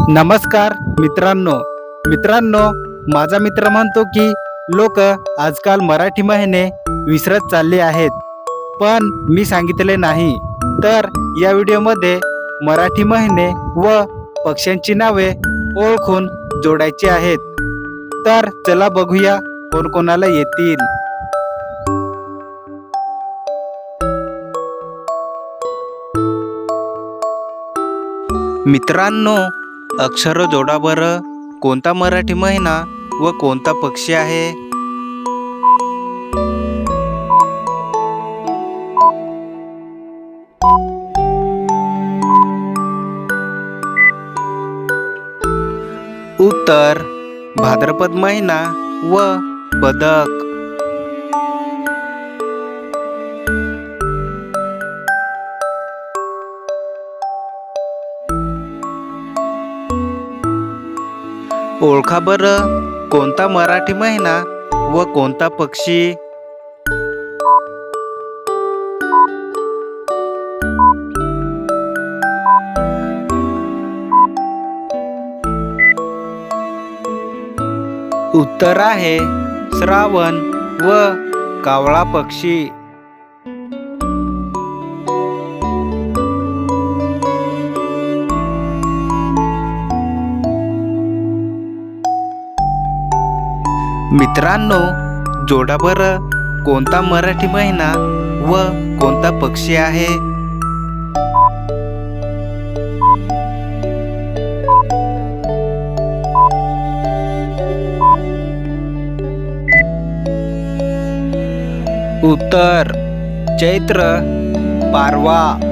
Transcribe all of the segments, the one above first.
नमस्कार मित्रांनो. मित्रांनो माझा मित्र म्हणतो की लोक आजकाल मराठी महिने विसरत चालले आहेत. पण मी सांगितले नाही. तर या व्हिडिओमध्ये मराठी महिने व पक्ष्यांची नावे ओळखून जोडायची आहेत. तर चला बघूया कोणकोणाला येतील. मित्रांनो अक्षर जोडा बरं कोणता मराठी महिना व कोणता पक्षी आहे? उत्तर भाद्रपद महिना व बदक. ओळखा बरं. कोणता मराठी महिना व कोणता पक्षी? उत्तर आहे श्रावण व कावळा पक्षी. मित्रांनो जोडा कोणता मराठी महिना व कोणता पक्षी आहे? उत्तर चैत्र पारवा.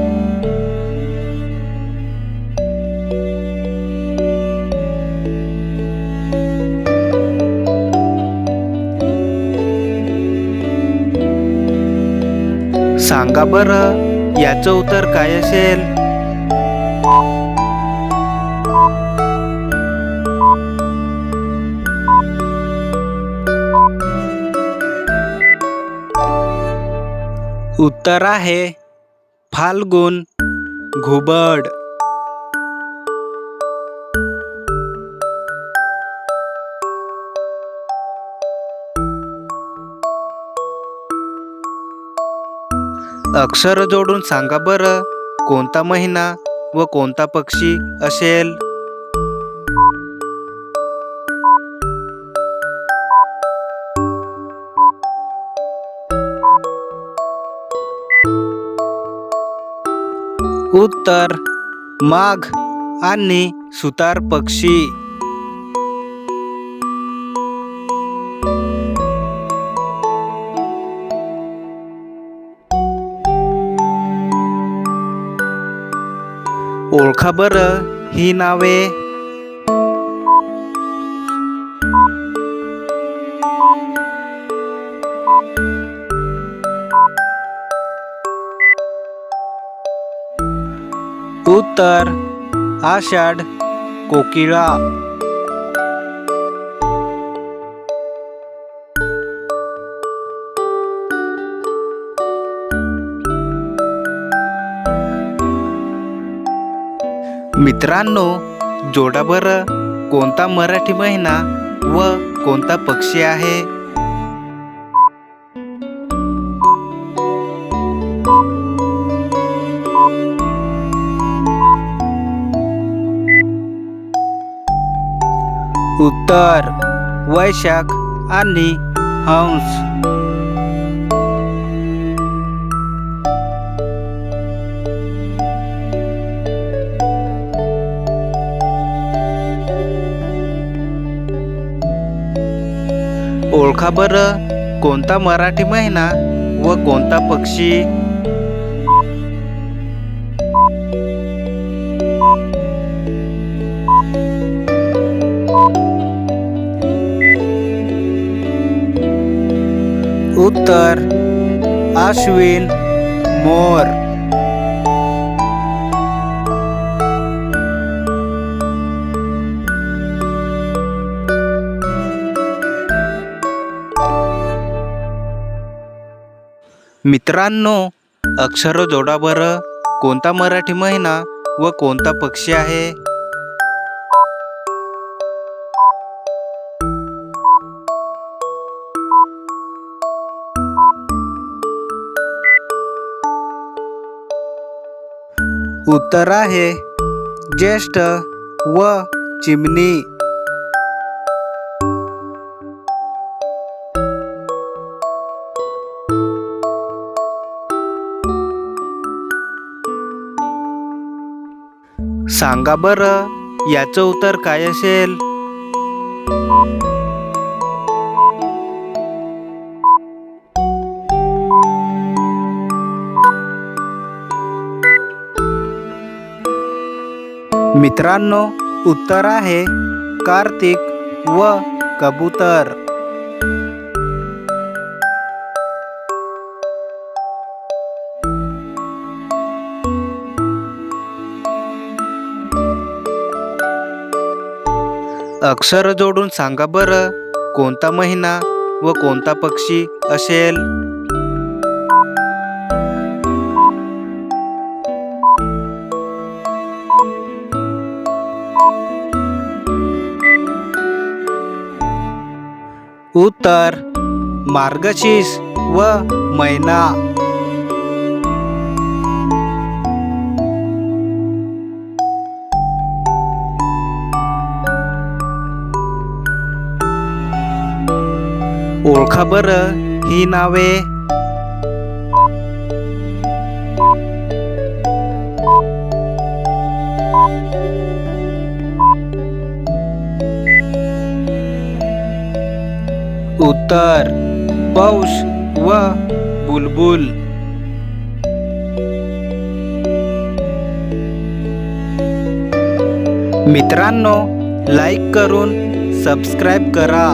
सांगा बरं याचं उत्तर काय असेल? उत्तर आहे फाल्गुन घुबड. अक्षर जोडून सांगा बरं कोणता महिना व कोणता पक्षी असेल? उत्तर माघ आणि सुतार पक्षी. ओळखा बरं ही नावे. उत्तर आषाढ कोकिळा. मित्रांनो जोडा बरं कोणता मराठी महिना व कोणता पक्षी आहे? उत्तर वैशाख आणि हंस. ओळखा बरं. कोणता मराठी महिना व कोणता पक्षी? उत्तर आश्विन मोर. मित्रांनो अक्षर जोडा बरं कोणता मराठी महिना व कोणता पक्षी आहे? उत्तर आहे ज्येष्ठ व चिमणी. सांगा बरं याचं उत्तर काय असेल? मित्रांनो उत्तर आहे कार्तिक व कबूतर. अक्षर जोडून सांगा बरं कोणता महिना व कोणता पक्षी असेल? उत्तर मार्गशीर्ष व मैना ओळखा बरं ही नावे उत्तर पौष व बुलबुल। मित्रांनो लाईक करून सबस्क्राईब करा.